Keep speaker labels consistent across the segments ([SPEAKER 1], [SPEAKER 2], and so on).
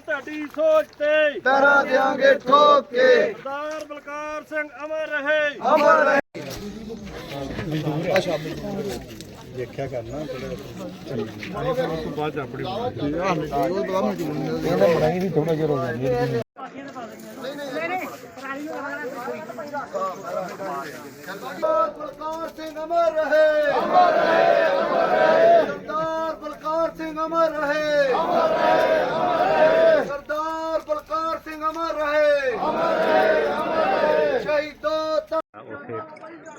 [SPEAKER 1] ਤੁਹਾਡੀ ਸੋਚ ਤੇ।
[SPEAKER 2] ਤਰਾ ਦਿਆਂਗੇ ਠੋਕ ਕੇ।
[SPEAKER 1] ਸਰਦਾਰ ਬਲਕਾਰ ਸਿੰਘ ਅਮਰ ਰਹੇ।
[SPEAKER 2] ਅਮਰ ਰਹੇ। ਬਲਕਾਰ ਸਿੰਘ ਅਮਰ ਰਹੇ ਅਮਰ ਰਹੇ ਅਮਰ ਰਹੇ। ਸਰਦਾਰ ਬਲਕਾਰ ਸਿੰਘ ਅਮਰ ਰਹੇ ਅਮਰ ਰਹੇ ਅਮਰ ਰਹੇ ਸਰਦਾਰ ਬਲਕਾਰ ਸਿੰਘ ਅਮਰ ਰਹੇ ਅਮਰ ਰਹੇ ਅਮਰ ਰਹੇ ਸ਼ਹੀਦੋ ਤ-
[SPEAKER 3] ਉੱਥੇ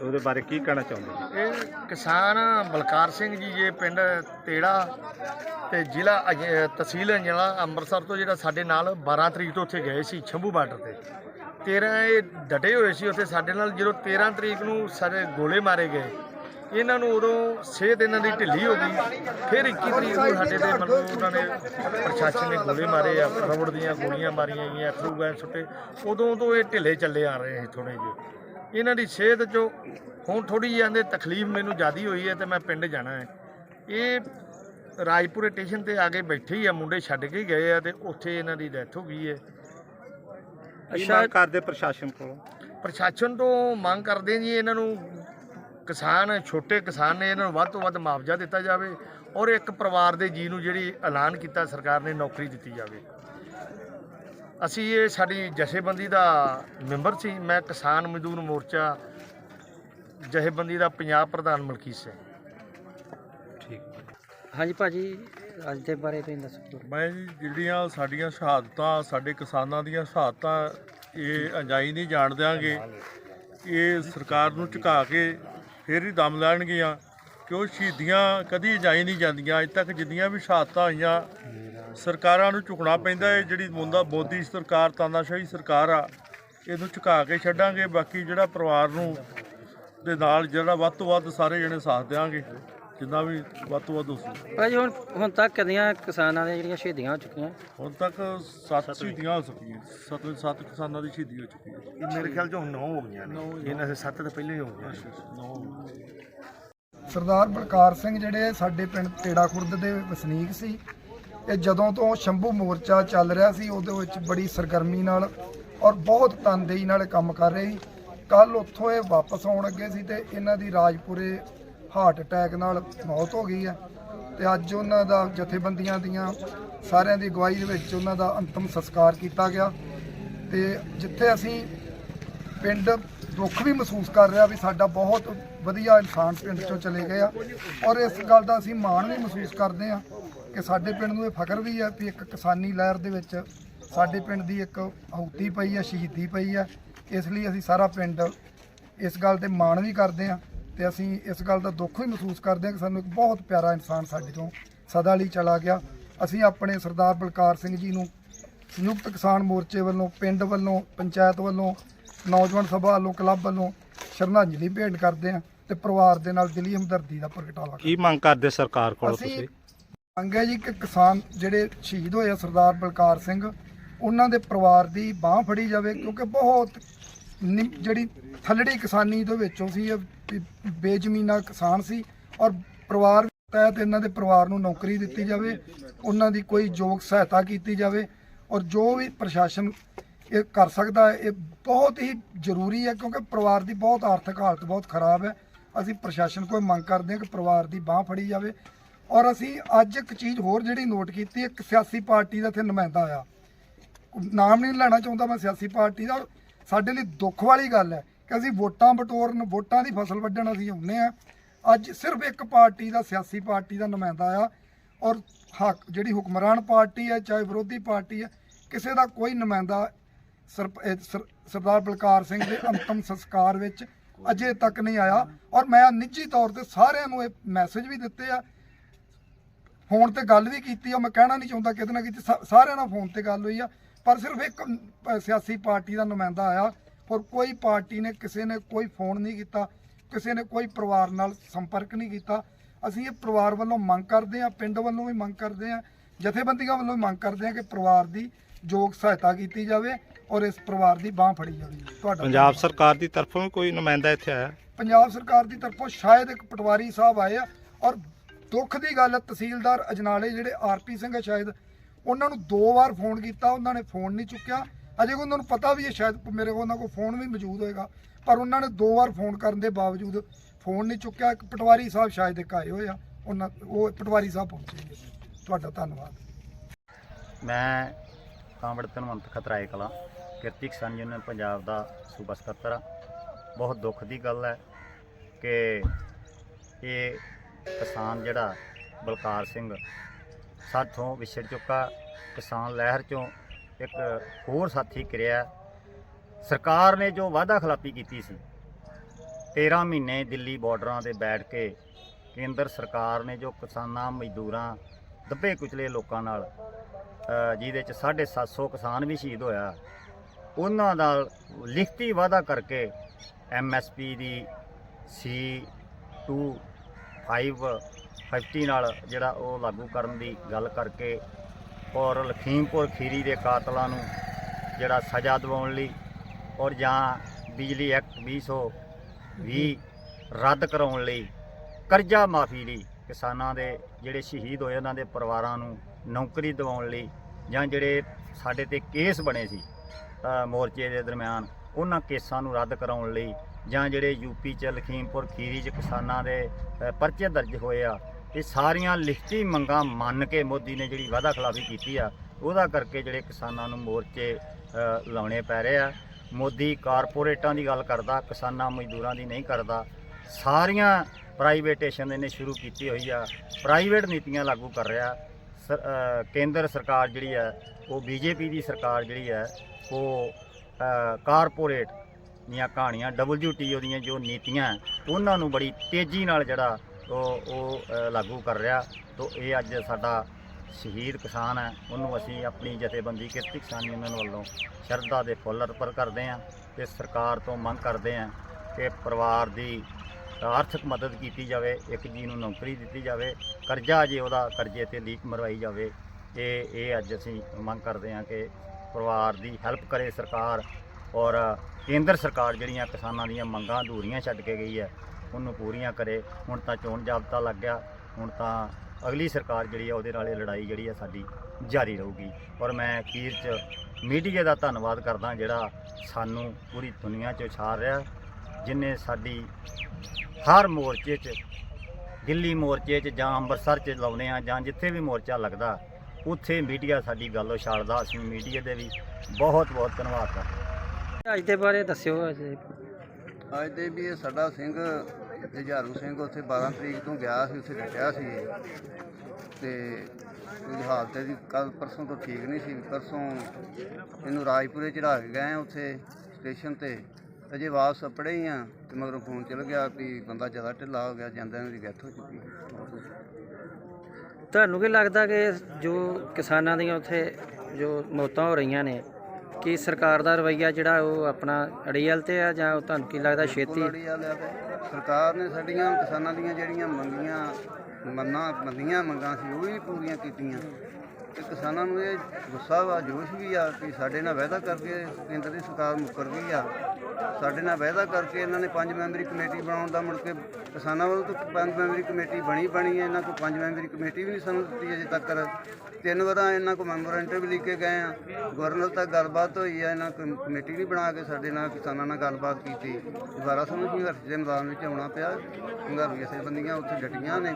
[SPEAKER 3] ਉਹਦੇ ਬਾਰੇ ਕੀ ਕਹਿਣਾ ਚਾਹੁੰਦੇ
[SPEAKER 4] ਇਹ ਕਿਸਾਨ ਬਲਕਾਰ ਸਿੰਘ ਜੀ ਜੇ ਪਿੰਡ ਤੇੜਾ ਤੇ ਜ਼ਿਲ੍ਹਾ ਅਜ- ਤਹਿਸੀਲ ਅੰਜਲਾ ਅੰਮ੍ਰਿਤਸਰ ਤੋਂ ਜਿਹੜਾ ਸਾਡੇ ਨਾਲ 12 ਤਰੀਕ ਤੋਂ ਉੱਥੇ ਗਏ ਸੀ ਛੰਭੂ ਬਾਰਡਰ ਤੇ। 13 ਇਹ ਡਟੇ ਹੋਏ ਸੀ ਉੱਥੇ ਸਾਡੇ ਨਾਲ ਜਦੋਂ 13 ਤਰੀਕ ਨੂੰ ਸਾਡੇ ਗੋਲੇ ਮਾਰੇ ਗਏ ਇਹਨਾਂ ਨੂੰ ਉਦੋਂ ਸਿਹਤ ਇਹਨਾਂ ਦੀ ਢਿੱਲੀ ਹੋ ਗਈ ਫਿਰ 21 ਤਰੀਕ ਨੂੰ ਸਾਡੇ ਤੇ ਮਤਲਬ ਉਹਨਾਂ ਨੇ ਪ੍ਰਸ਼ਾਸਨ ਨੇ ਗੋਲੇ ਮਾਰੇ ਆ ਰਬੜ ਦੀਆਂ ਗੋਲੀਆਂ ਮਾਰੀਆਂ ਗਈਆਂ ਅਥਰੂ ਗੈਸ ਸੁੱਟੇ। ਉਦੋਂ ਤੋਂ ਇਹ ਢਿੱਲੇ ਚੱਲੇ ਆ ਰਹੇ ਥੋੜੇ ਜਿਹੇ ਇਹਨਾਂ ਦੀ ਸਿਹਤ 'ਚੋਂ ਹੁਣ ਥੋੜੀ ਜਿਹੀ ਆਂਦੇ ਤਕਲੀਫ ਮੈਨੂੰ ਜ਼ਿਆਦੀ ਹੋਈ ਹੈ ਤੇ ਮੈਂ ਪਿੰਡ ਜਾਣਾ ਹੈ। ਇਹ ਰਾਜਪੁਰੇ ਸਟੇਸ਼ਨ ਤੇ ਆ ਕੇ ਬੈਠੇ ਹੀ ਆ ਮੁੰਡੇ ਛੱਡ ਕੇ ਗਏ ਆ ਤੇ ਉੱਥੇ ਇਹਨਾਂ ਦੀ ਡੈਥ ਹੋ ਗਈ ਹੈ।
[SPEAKER 3] ਮੰਗ ਕਰਦੇ ਪ੍ਰਸ਼ਾਸਨ ਕੋਲੋਂ?
[SPEAKER 4] ਪ੍ਰਸ਼ਾਸਨ ਤੋਂ ਮੰਗ ਕਰਦੇ ਜੀ ਇਹਨਾਂ ਨੂੰ ਕਿਸਾਨ ਛੋਟੇ ਕਿਸਾਨ ਨੇ ਇਹਨਾਂ ਨੂੰ ਵੱਧ ਤੋਂ ਵੱਧ ਮੁਆਵਜ਼ਾ ਦਿੱਤਾ ਜਾਵੇ ਔਰ ਇੱਕ ਪਰਿਵਾਰ ਦੇ ਜੀ ਨੂੰ ਜਿਹੜੀ ਐਲਾਨ ਕੀਤਾ ਸਰਕਾਰ ਨੇ ਨੌਕਰੀ ਦਿੱਤੀ ਜਾਵੇ। ਅਸੀਂ ਇਹ ਸਾਡੀ ਜਥੇਬੰਦੀ ਦਾ ਮੈਂਬਰ ਸੀ ਮੈਂ ਕਿਸਾਨ ਮਜ਼ਦੂਰ ਮੋਰਚਾ ਜਥੇਬੰਦੀ ਦਾ ਪੰਜਾਬ ਪ੍ਰਧਾਨ ਮਲਕੀਤ ਸਿੰਘ।
[SPEAKER 5] ਹਾਂਜੀ ਭਾਜੀ ਅੱਜ ਦੇ ਬਾਰੇ ਤੁਸੀਂ ਦੱਸੋ।
[SPEAKER 6] ਮੈਂ ਜੀ ਜਿਹੜੀਆਂ ਸਾਡੀਆਂ ਸ਼ਹਾਦਤਾਂ ਸਾਡੇ ਕਿਸਾਨਾਂ ਦੀਆਂ ਸ਼ਹਾਦਤਾਂ ਇਹ ਅਜਾਈ ਨਹੀਂ ਜਾਣ ਦਿਆਂਗੇ। ਇਹ ਸਰਕਾਰ ਨੂੰ ਝੁਕਾ ਕੇ ਫੇਰ ਹੀ ਦਮ ਲੈਣਗੀਆਂ। ਕਿਉਂ ਸ਼ਹੀਦੀਆਂ ਕਦੀ ਜਾਈ ਨਹੀਂ ਜਾਂਦੀਆਂ, ਅਜ ਤੱਕ ਜਿੰਨੀਆਂ ਵੀ ਸ਼ਹਾਦਤਾਂ ਹੋਈਆਂ ਸਰਕਾਰਾਂ ਨੂੰ ਝੁਕਣਾ ਪੈਂਦਾ ਹੈ ਜਿਹੜੀ ਮੁੰਦਾ ਮੋਦੀ ਸਰਕਾਰ, ਤਾਨਾਸ਼ਾਹੀ ਸਰਕਾਰ ਆ, ਇਹਨੂੰ ਝੁਕਾ ਕੇ ਛੱਡਾਂਗੇ, ਬਾਕੀ ਜਿਹੜਾ ਪਰਿਵਾਰ ਨੂੰ ਦੇ ਨਾਲ ਜਿਹੜਾ ਵੱਧ ਤੋਂ ਵੱਧ ਸਾਰੇ ਜਣੇ ਸਾਥ ਦੇਵਾਂਗੇ ਜਿੰਨਾ ਵੀ ਵੱਧ ਤੋਂ ਵੱਧ ਹੋ ਸਕੇ।
[SPEAKER 5] ਭਾਜੀ ਹੁਣ ਹੁਣ ਤੱਕ ਕਿੰਨੀਆਂ ਕਿਸਾਨਾਂ ਦੀਆਂ ਜਿਹੜੀਆਂ ਸ਼ਹੀਦੀਆਂ ਹੋ ਚੁੱਕੀਆਂ?
[SPEAKER 6] ਹੁਣ ਤੱਕ ਸੱਤ ਸ਼ਹੀਦੀਆਂ ਹੋ ਚੁੱਕੀਆਂ ਸੱਤ ਸੱਤ ਕਿਸਾਨਾਂ ਦੀ ਸ਼ਹੀਦੀ ਹੋ ਚੁੱਕੀ ਹੈ।
[SPEAKER 4] ਇਹ ਮੇਰੇ ਖਿਆਲ 'ਚ ਹੁਣ 9 ਹੋ ਗਈਆਂ ਨੇ। ਇਹਨਾਂ ਦੇ 7 ਤਾਂ ਪਹਿਲਾਂ ਹੀ ਹੋ ਗਈਆਂ
[SPEAKER 2] ਸਰਦਾਰ ਬਲਕਾਰ ਸਿੰਘ ਜਿਹੜੇ ਸਾਡੇ ਪਿੰਡ ਤੇੜਾ ਖੁਰਦ ਦੇ ਵਸਨੀਕ ਸੀ ਇਹ ਜਦੋਂ ਤੋਂ ਸ਼ੰਭੂ ਮੋਰਚਾ ਚੱਲ ਰਿਹਾ ਸੀ ਉਹਦੇ ਵਿੱਚ ਬੜੀ ਸਰਗਰਮੀ ਨਾਲ ਔਰ ਬਹੁਤ ਤਨਦੇਹੀ ਨਾਲ ਕੰਮ ਕਰ ਰਹੇ ਸੀ। ਕੱਲ ਉੱਥੋਂ ਇਹ ਵਾਪਸ ਆਉਣ ਅੱਗੇ ਸੀ ਤੇ ਇਹਨਾਂ ਦੀ ਰਾਜਪੁਰੇ ਹਾਰਟ ਅਟੈਕ ਨਾਲ ਮੌਤ ਹੋ ਗਈ ਹੈ ਤੇ ਅੱਜ ਉਹਨਾਂ ਦਾ ਜਥੇਬੰਦੀਆਂ ਦੀਆਂ ਸਾਰਿਆਂ ਦੀ ਅਗਵਾਈ ਦੇ ਵਿੱਚ ਉਹਨਾਂ ਦਾ ਅੰਤਮ ਸੰਸਕਾਰ ਕੀਤਾ ਗਿਆ ਤੇ ਜਿੱਥੇ ਅਸੀਂ ਪਿੰਡ ਦੁੱਖ ਵੀ ਮਹਿਸੂਸ ਕਰ ਰਿਹਾ ਵੀ ਸਾਡਾ ਬਹੁਤ ਵਧੀਆ ਇਨਸਾਨ ਪਿੰਡ ਚੋਂ ਚਲੇ ਗਏ ਆ ਔਰ ਇਸ ਗੱਲ ਦਾ ਅਸੀਂ ਮਾਣ ਵੀ ਮਹਿਸੂਸ ਕਰਦੇ ਆ ਕਿ ਸਾਡੇ ਪਿੰਡ ਨੂੰ ਇਹ ਫਖਰ ਵੀ ਹੈ ਕਿ ਇੱਕ ਕਿਸਾਨੀ ਲਹਿਰ ਦੇ ਵਿੱਚ ਸਾਡੇ ਪਿੰਡ ਦੀ ਇੱਕ ਆਹੂਤੀ ਪਈ ਹੈ, ਸ਼ਹੀਦੀ ਪਈ ਹੈ। ਇਸ ਲਈ ਅਸੀਂ ਸਾਰਾ ਪਿੰਡ ਇਸ ਗੱਲ ਤੇ ਮਾਣ ਵੀ ਕਰਦੇ ਆ ਤੇ ਅਸੀਂ ਇਸ ਗੱਲ ਦਾ ਦੁੱਖ ਵੀ ਮਹਿਸੂਸ ਕਰਦੇ ਆ ਕਿ ਸਾਨੂੰ ਇੱਕ ਬਹੁਤ ਪਿਆਰਾ ਇਨਸਾਨ ਸਾਡੇ ਤੋਂ ਸਦਾ ਲਈ ਚਲਾ ਗਿਆ। ਅਸੀਂ ਆਪਣੇ ਸਰਦਾਰ ਬਲਕਾਰ ਸਿੰਘ ਜੀ ਨੂੰ ਸੰਯੁਕਤ ਕਿਸਾਨ ਮੋਰਚੇ ਵੱਲੋਂ ਪਿੰਡ ਵੱਲੋਂ ਪੰਚਾਇਤ ਵੱਲੋਂ ਨੌਜਵਾਨ ਸਭਾ ਵੱਲੋਂ ਕਲੱਬ ਵੱਲੋਂ ਸ਼ਰਧਾਂਜਲੀ ਭੇਂਟ ਕਰਦੇ ਹਾਂ ਤੇ ਪਰਿਵਾਰ ਦੇ ਨਾਲ ਦਿਲੀ ਹਮਦਰਦੀ ਦਾ ਪ੍ਰਗਟਾਵਾ
[SPEAKER 3] ਕੀ ਮੰਗ ਕਰਦੇ ਸਰਕਾਰ ਕੋਲੋਂ ਤੁਸੀਂ?
[SPEAKER 2] ਮੰਗਿਆ ਜੀ ਕਿ ਕਿਸਾਨ ਜਿਹੜੇ ਸ਼ਹੀਦ ਹੋਏ ਆ ਸਰਦਾਰ ਬਲਕਾਰ ਸਿੰਘ ਉਹਨਾਂ ਦੇ ਪਰਿਵਾਰ ਦੀ ਬਾਹ ਫੜੀ ਜਾਵੇ ਕਿਉਂਕਿ ਬਹੁਤ ਨਿ- ਜਿਹੜੀ ਥੱਲੜੀ ਕਿਸਾਨੀ ਦੇ ਵਿੱਚੋਂ ਸੀ, ਇਹ ਵੀ ਬੇਜ਼ਮੀਨਾ ਕਿਸਾਨ ਸੀ ਔਰ ਪਰਿਵਾਰ ਤਹਿਤ ਇਹਨਾਂ ਦੇ ਪਰਿਵਾਰ ਨੂੰ ਨੌਕਰੀ ਦਿੱਤੀ ਜਾਵੇ, ਉਹਨਾਂ ਦੀ ਕੋਈ ਯੋਗ ਸਹਾਇਤਾ ਕੀਤੀ ਜਾਵੇ ਔਰ ਜੋ ਵੀ ਪ੍ਰਸ਼ਾਸਨ ਇਹ ਕਰ ਸਕਦਾ ਹੈ, ਇਹ ਬਹੁਤ ਹੀ ਜ਼ਰੂਰੀ ਹੈ ਕਿਉਂਕਿ ਪਰਿਵਾਰ ਦੀ ਬਹੁਤ ਆਰਥਿਕ ਹਾਲਤ ਬਹੁਤ ਖਰਾਬ ਹੈ। ਅਸੀਂ ਪ੍ਰਸ਼ਾਸਨ ਕੋਲ ਮੰਗ ਕਰਦੇ ਹਾਂ ਕਿ ਪਰਿਵਾਰ ਦੀ ਬਾਹ ਫੜੀ ਜਾਵੇ ਔਰ ਅਸੀਂ ਅੱਜ ਇੱਕ ਚੀਜ਼ ਹੋਰ ਜਿਹੜੀ ਨੋਟ ਕੀਤੀ ਇੱਕ ਸਿਆਸੀ ਪਾਰਟੀ ਦਾ ਇੱਥੇ ਨੁਮਾਇੰਦਾ ਆਇਆ। ਨਾਮ ਨਹੀਂ ਲੈਣਾ ਚਾਹੁੰਦਾ ਮੈਂ ਸਿਆਸੀ ਪਾਰਟੀ ਦਾ ਔਰ ਸਾਡੇ ਲਈ ਦੁੱਖ ਵਾਲੀ ਗੱਲ ਹੈ ਕਿ ਅਸੀਂ ਵੋਟਾਂ ਬਟੋਰਨ, ਵੋਟਾਂ ਦੀ ਫਸਲ ਵੱਢਣ ਅਸੀਂ ਆਉਂਦੇ ਆ ਅੱਜ ਸਿਰਫ ਇੱਕ ਪਾਰਟੀ ਦਾ ਸਿਆਸੀ ਪਾਰਟੀ ਦਾ ਨੁਮਾਇੰਦਾ ਆ ਔਰ ਹੱਕ, ਜਿਹੜੀ ਹੁਕਮਰਾਨ ਪਾਰਟੀ ਹੈ, ਚਾਹੇ ਵਿਰੋਧੀ ਪਾਰਟੀ ਹੈ, ਕਿਸੇ ਦਾ ਕੋਈ ਨੁਮਾਇੰਦਾ ਸਰਪ- ਸਰ- ਸਰਦਾਰ ਬਲਕਾਰ ਸਿੰਘ ਦੇ ਅੰਤਮ ਸੰਸਕਾਰ ਵਿੱਚ ਅਜੇ ਤੱਕ ਨਹੀਂ ਆਇਆ ਔਰ ਮੈਂ ਨਿੱਜੀ ਤੌਰ ਤੇ ਸਾਰਿਆਂ ਨੂੰ ਇਹ ਮੈਸੇਜ ਵੀ ਦਿੱਤੇ ਆ। ਫੋਨ ਤੇ ਗੱਲ ਵੀ ਕੀਤੀ ਆ, ਮੈਂ ਕਹਿਣਾ ਨਹੀਂ ਚਾਹੁੰਦਾ ਕਿਤੇ ਨਾ ਕਿਤੇ ਸਾ- ਸਾਰਿਆਂ ਨਾਲ ਫੋਨ ਤੇ ਗੱਲ ਹੋਈ ਆ। ਪਰ ਸਿਰਫ ਇੱਕ ਸਿਆਸੀ ਪਾਰਟੀ ਦਾ ਨੁਮਾਇੰਦਾ ਆਇਆ। ਔਰ ਕੋਈ ਪਾਰਟੀ ਨੇ ਕਿਸੇ ਨੇ ਕੋਈ ਫੋਨ ਨਹੀਂ ਕੀਤਾ ਕਿਸੇ ਨੇ ਕੋਈ ਪਰਿਵਾਰ ਨਾਲ ਸੰਪਰਕ ਨਹੀਂ ਕੀਤਾ। ਅਸੀਂ ਇਹ ਪਰਿਵਾਰ ਵੱਲੋਂ ਮੰਗ ਕਰਦੇ ਆ ਪਿੰਡ ਵੱਲੋਂ ਵੀ ਮੰਗ ਕਰਦੇ ਆ ਜਥੇਬੰਦੀਆਂ ਵੱਲੋਂ ਵੀ ਮੰਗ ਕਰਦੇ ਆ ਕਿ ਪਰਿਵਾਰ ਦੀ ਯੋਗ ਸਹਾਇਤਾ ਕੀਤੀ ਜਾਵੇ ਔਰ ਇਸ ਪਰਿਵਾਰ ਦੀ ਬਾਹ ਫੜੀ ਜਾਵੇ। ਤੁਹਾਡਾ
[SPEAKER 3] ਪੰਜਾਬ ਸਰਕਾਰ ਦੀ ਤਰਫੋਂ ਕੋਈ ਨੁਮਾਇੰਦਾ ਇੱਥੇ ਆਇਆ?
[SPEAKER 2] ਪੰਜਾਬ ਸਰਕਾਰ ਦੀ ਤਰਫੋਂ ਸ਼ਾਇਦ ਇੱਕ ਪਟਵਾਰੀ ਸਾਹਿਬ ਆਏ ਆ। ਔਰ ਦੁੱਖ ਦੀ ਗੱਲ ਹੈ, ਤਹਿਸੀਲਦਾਰ ਅਜਨਾਲੇ ਜਿਹੜੇ ਆਰਪੀ ਸਿੰਘ ਸ਼ਾਇਦ ਉਹਨਾਂ ਨੂੰ ਦੋ ਵਾਰ ਫੋਨ ਕੀਤਾ, ਉਹਨਾਂ ਨੇ ਫੋਨ ਨਹੀਂ ਚੁੱਕਿਆ। ਅਜੇ ਉਹਨਾਂ ਨੂੰ ਪਤਾ ਵੀ ਹੈ, ਸ਼ਾਇਦ ਮੇਰੇ ਕੋਲ ਉਹਨਾਂ ਕੋਲ ਫੋਨ ਵੀ ਮੌਜੂਦ ਹੋਏਗਾ। ਪਰ ਉਹਨਾਂ ਨੇ ਦੋ ਵਾਰ ਫੋਨ ਕਰਨ ਦੇ ਬਾਵਜੂਦ ਫੋਨ ਨਹੀਂ ਚੁੱਕਿਆ। ਇੱਕ ਪਟਵਾਰੀ ਸਾਹਿਬ ਸ਼ਾਇਦ ਇੱਕ ਆਏ ਹੋਏ ਆ। ਉਹਨਾਂ, ਉਹ ਪਟਵਾਰੀ ਸਾਹਿਬ ਪਹੁੰਚੇ ਤੁਹਾਡਾ ਧੰਨਵਾਦ।
[SPEAKER 7] ਮੈਂ ਕਾਂਵੜ ਧਨਵੰਤ ਖਤਰਾਏ ਕਲਾਂ, ਕਿਰਤੀ ਕਿਸਾਨ ਯੂਨੀਅਨ ਪੰਜਾਬ ਦਾ ਸੂਬਾ ਸਕੱਤਰ ਆ ਬਹੁਤ ਦੁੱਖ ਦੀ ਗੱਲ ਹੈ ਕਿ ਇਹ ਕਿਸਾਨ ਜਿਹੜਾ ਬਲਕਾਰ ਸਿੰਘ ਸਾਥੋਂ ਵਿਛੜ ਚੁੱਕਾ ਕਿਸਾਨ ਲਹਿਰ ਚੋਂ ਇੱਕ ਹੋਰ ਸਾਥੀ ਕਿਰਿਆ ਸਰਕਾਰ ਨੇ ਜੋ ਵਾਅਦਾ ਖਿਲਾਫੀ ਕੀਤੀ ਸੀ 13 ਮਹੀਨੇ ਦਿੱਲੀ ਬਾਰਡਰਾਂ ਤੇ ਬੈਠ ਕੇ ਕੇਂਦਰ ਸਰਕਾਰ ਨੇ ਜੋ ਕਿਸਾਨਾਂ, ਮਜ਼ਦੂਰਾਂ, ਦੱਬੇ ਕੁਚਲੇ ਲੋਕਾਂ ਨਾਲ ਜਿਹਦੇ ਚ 750 ਕਿਸਾਨ ਵੀ ਸ਼ਹੀਦ ਹੋਇਆ, ਉਹਨਾਂ ਨਾਲ ਲਿਖਤੀ ਵਾਅਦਾ ਕਰਕੇ ਐਮਐਸਪੀ ਦੀ ਸੀ 2 5 50 ਨਾਲ ਜਿਹੜਾ ਉਹ ਲਾਗੂ ਕਰਨ ਦੀ ਗੱਲ ਕਰਕੇ ਔਰ ਲਖੀਮਪੁਰ ਖੀਰੀ ਦੇ ਕਾਤਲਾਂ ਨੂੰ ਜਿਹੜਾ ਸਜ਼ਾ ਦਿਵਾਉਣ ਲਈ ਔਰ ਜਾਂ ਬਿਜਲੀ ਐਕਟ 2020 ਰੱਦ ਕਰਾਉਣ ਲਈ ਕਰਜ਼ਾ ਮਾਫੀ ਲਈ ਕਿਸਾਨਾਂ ਦੇ ਜਿਹੜੇ ਸ਼ਹੀਦ ਹੋਏ ਉਹਨਾਂ ਦੇ ਪਰਿਵਾਰਾਂ ਨੂੰ ਨੌਕਰੀ ਦਿਵਾਉਣ ਲਈ ਜਾਂ ਜਿਹੜੇ ਸਾਡੇ ਤੇ ਕੇਸ ਬਣੇ ਸੀ ਮੋਰਚੇ ਦੇ ਦਰਮਿਆਨ, ਉਹਨਾਂ ਕੇਸਾਂ ਨੂੰ ਰੱਦ ਕਰਾਉਣ ਲਈ ਜਾਂ ਜਿਹੜੇ ਯੂਪੀ ਚ ਲਖੀਮਪੁਰ ਖੀਰੀ ਚ ਕਿਸਾਨਾਂ ਦੇ ਪਰਚੇ ਦਰਜ ਹੋਏ ਆ ਇਹ ਸਾਰੀਆਂ ਲਿਖਤੀ ਮੰਗਾਂ ਮੰਨ ਕੇ ਮੋਦੀ ਨੇ ਜਿਹੜੀ ਵਾਅਦਾ ਖਿਲਾਫੀ ਕੀਤੀ ਆ, ਉਹਦਾ ਕਰਕੇ ਜਿਹੜੇ ਕਿਸਾਨਾਂ ਨੂੰ ਮੋਰਚੇ ਲਾਉਣੇ ਪੈ ਰਹੇ ਆ। ਮੋਦੀ ਕਾਰਪੋਰੇਟਾਂ ਦੀ ਗੱਲ ਕਰਦਾ, ਕਿਸਾਨਾਂ ਮਜ਼ਦੂਰਾਂ ਦੀ ਨਹੀਂ ਕਰਦਾ। ਸਾਰੀਆਂ ਪ੍ਰਾਈਵੇਟੇਸ਼ਨ ਇਹਨੇ ਸ਼ੁਰੂ ਕੀਤੀ ਹੋਈ ਆ। ਪ੍ਰਾਈਵੇਟ ਨੀਤੀਆਂ ਲਾਗੂ ਕਰ ਰਿਹਾ। ਸਰ- ਕੇਂਦਰ ਸਰਕਾਰ ਜਿਹੜੀ ਹੈ ਉਹ ਬੀਜੇਪੀ ਦੀ ਸਰਕਾਰ ਜਿਹੜੀ ਹੈ ਉਹ ਕਾਰਪੋਰੇਟ ਦੀਆਂ ਕਹਾਣੀਆਂ WTO ਦੀਆਂ ਜੋ ਨੀਤੀਆਂ, ਉਹਨਾਂ ਨੂੰ ਬੜੀ ਤੇਜ਼ੀ ਨਾਲ ਜਿਹੜਾ ਉਹ ਉਹ ਲਾਗੂ ਕਰ ਰਿਹਾ ਤੋ ਇਹ ਅੱਜ ਸਾਡਾ ਸ਼ਹੀਦ ਕਿਸਾਨ ਹੈ, ਉਹਨੂੰ ਅਸੀਂ ਆਪਣੀ ਜਥੇਬੰਦੀ, ਕਿਰਤੀ ਕਿਸਾਨ ਯੂਨੀਅਨ ਵੱਲੋਂ ਸ਼ਰਧਾ ਦੇ ਫੁੱਲ ਅਰਪਣ ਕਰਦੇ ਹਾਂ ਤੇ ਸਰਕਾਰ ਤੋਂ ਮੰਗ ਕਰਦੇ ਹਾਂ ਕਿ ਪਰਿਵਾਰ ਦੀ ਆਰਥਿਕ ਮਦਦ ਕੀਤੀ ਜਾਵੇ, ਇੱਕ ਜੀ ਨੂੰ ਨੌਕਰੀ ਦਿੱਤੀ ਜਾਵੇ, ਕਰਜ਼ਾ ਜੇ ਉਹਦਾ ਕਰਜ਼ੇ ਤੇ ਲੀਕ ਮਰਵਾਈ ਜਾਵੇ, ਇਹ ਇਹ ਅੱਜ ਅਸੀਂ ਮੰਗ ਕਰਦੇ ਹਾਂ ਕਿ ਪਰਿਵਾਰ ਦੀ ਹੈਲਪ ਕਰੇ ਸਰਕਾਰ ਔਰ ਕੇਂਦਰ ਸਰਕਾਰ ਜਿਹੜੀਆਂ ਕਿਸਾਨਾਂ ਦੀਆਂ ਮੰਗਾਂ ਅਧੂਰੀਆਂ ਛੱਡ ਕੇ ਗਈ ਹੈ ਉਹਨੂੰ ਪੂਰੀਆਂ ਕਰੇ। ਹੁਣ ਤਾਂ ਚੋਣ ਜਾਬਤਾ ਲੱਗ ਗਿਆ। ਹੁਣ ਤਾਂ ਅਗਲੀ ਸਰਕਾਰ ਜਿਹੜੀ ਹੈ ਉਹਦੇ ਨਾਲ ਇਹ ਲੜਾਈ ਜਿਹੜੀ ਹੈ ਸਾਡੀ ਜਾਰੀ ਰਹੂਗੀ। ਔਰ ਮੈਂ ਅਖੀਰ 'ਚ ਮੀਡੀਆ ਦਾ ਧੰਨਵਾਦ ਕਰਦਾ ਜਿਹੜਾ ਸਾਨੂੰ ਪੂਰੀ ਦੁਨੀਆ 'ਚ ਉਛਾਲ ਰਿਹਾ। ਜਿਨੇ ਸਾਡੀ ਹਰ ਮੋਰਚੇ 'ਚ ਦਿੱਲੀ ਮੋਰਚੇ 'ਚ ਜਾਂ ਅੰਮ੍ਰਿਤਸਰ 'ਚ ਲਾਉਨੇ ਆ ਜਾਂ ਜਿੱਥੇ ਵੀ ਮੋਰਚਾ ਲੱਗਦਾ ਉੱਥੇ ਮੀਡੀਆ ਸਾਡੀ ਗੱਲ ਉਛਾਲਦਾ। ਅਸੀਂ ਮੀਡੀਆ ਦੇ ਵੀ ਬਹੁਤ ਬਹੁਤ ਧੰਨਵਾਦ ਕਰਦੇ
[SPEAKER 5] ਅੱਜ ਦੇ ਬਾਰੇ ਦੱਸਿਓ ਅੱਜ।
[SPEAKER 8] ਅੱਜ ਦੇ ਵੀ ਇਹ ਸਾਡਾ ਸਿੰਘ ਜੁਝਾਰੂ ਸਿੰਘ ਉੱਥੇ 12 ਤਰੀਕ ਤੋਂ ਗਿਆ ਸੀ ਉੱਥੇ ਡਟਿਆ ਸੀ। ਤੇ ਉਹਦੀ ਹਾਲਤ ਇਹਦੀ ਕੱਲ ਪਰਸੋਂ ਤੋਂ ਠੀਕ ਨਹੀਂ ਸੀ। ਪਰਸੋਂ ਇਹਨੂੰ ਰਾਜਪੁਰੇ ਚੜਾ ਕੇ ਗਏ ਉੱਥੇ ਸਟੇਸ਼ਨ ਤੇ। ਅਜੇ ਵਾਪਸ ਆਪੜੇ ਹੀ ਆ ਤੇ ਮਗਰੋਂ ਫੋਨ ਚਲ ਗਿਆ ਵੀ ਬੰਦਾ ਜ਼ਿਆਦਾ ਢਿੱਲਾ ਹੋ ਗਿਆ ਜਾਂਦਿਆਂ ਦੀ ਡੈਥ ਹੋ ਚੁੱਕੀ
[SPEAKER 5] ਤੁਹਾਨੂੰ ਕੀ ਲੱਗਦਾ ਕਿ ਜੋ ਕਿਸਾਨਾਂ ਦੀਆਂ ਉੱਥੇ ਜੋ ਮੌਤਾਂ ਹੋ ਰਹੀਆਂ ਨੇ ਕੀ ਸਰਕਾਰ ਦਾ ਰਵੱਈਆ ਜਿਹੜਾ ਉਹ ਆਪਣਾ ਅੜੀਅਲ ਤੇ ਆ ਜਾਂ ਉਹ ਤੁਹਾਨੂੰ ਕੀ ਲੱਗਦਾ ਛੇਤੀ
[SPEAKER 8] ਤੇ। ਸਰਕਾਰ ਨੇ ਸਾਡੀਆਂ ਕਿਸਾਨਾਂ ਦੀਆਂ ਜਿਹੜੀਆਂ ਮੰਗੀਆਂ ਮੰਨਾਂ ਮੰਦੀਆਂ ਮੰਗਾਂ ਸੀ, ਉਹ ਵੀ ਪੂਰੀਆਂ ਕੀਤੀਆਂ। ਤੇ ਕਿਸਾਨਾਂ ਨੂੰ ਇਹ ਗੁੱਸਾ ਵਾ, ਜੋਸ਼ ਵੀ ਆ ਕਿ ਸਾਡੇ ਨਾਲ ਵਾਅਦਾ ਕਰਕੇ ਕੇਂਦਰ ਦੀ ਸਰਕਾਰ ਮੁੱਕਰ ਗਈ ਆ। ਸਾਡੇ ਨਾਲ ਵਾਅਦਾ ਕਰਕੇ ਇਹਨਾਂ ਨੇ ਪੰਜ ਮੈਂਬਰੀ ਕਮੇਟੀ ਬਣਾਉਣ ਦਾ ਮੁੜ ਕੇ ਕਿਸਾਨਾਂ ਵੱਲੋਂ ਤਾਂ ਪੰਜ ਮੈਂਬਰੀ ਕਮੇਟੀ ਬਣੀ ਬਣੀ ਹੈ, ਇਹਨਾਂ ਕੋਲ ਪੰਜ ਮੈਂਬਰੀ ਕਮੇਟੀ ਵੀ ਨਹੀਂ ਸਾਨੂੰ ਦਿੱਤੀ ਅਜੇ ਤੱਕ। ਤਿੰਨ ਵਾਰਾਂ ਇਹਨਾਂ ਕੋਲ ਮੈਮੋਰੈਂਡਮ ਵੀ ਲਿਖ ਕੇ ਗਏ ਆ। ਗਵਰਨਰ ਤੱਕ ਗੱਲਬਾਤ ਹੋਈ ਆ, ਇਹਨਾਂ ਕਮੇਟੀ ਵੀ ਬਣਾ ਕੇ ਸਾਡੇ ਨਾਲ ਕਿਸਾਨਾਂ ਨਾਲ ਗੱਲਬਾਤ ਕੀਤੀ। ਦੁਬਾਰਾ ਸਾਨੂੰ ਸੰਘਰਸ਼ ਦੇ ਮੈਦਾਨ ਵਿੱਚ ਆਉਣਾ ਪਿਆ? ਸੰਘਰਸ਼ ਜਥੇਬੰਦੀਆਂ ਉੱਥੇ ਡਟੀਆਂ ਨੇ।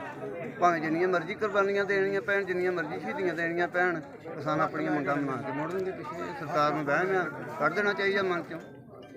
[SPEAKER 8] ਭਾਵੇਂ ਜਿੰਨੀਆਂ ਮਰਜ਼ੀ ਕੁਰਬਾਨੀਆਂ ਦੇਣੀਆਂ ਪੈਣ, ਜਿੰਨੀਆਂ ਮਰਜ਼ੀ ਸ਼ਹੀਦੀਆਂ ਦੇਣੀਆਂ ਪੈਣ, ਕਿਸਾਨ ਆਪਣੀਆਂ ਮੰਗਾਂ ਬਣਾ ਕੇ ਮੋੜਨਗੇ ਪਿੱਛੇ ਸਰਕਾਰ ਨੂੰ ਵਹਿਮ ਆ। ਕੱਢ ਦੇਣਾ ਚਾਹੀਦਾ ਮਨ ਚੋਂ।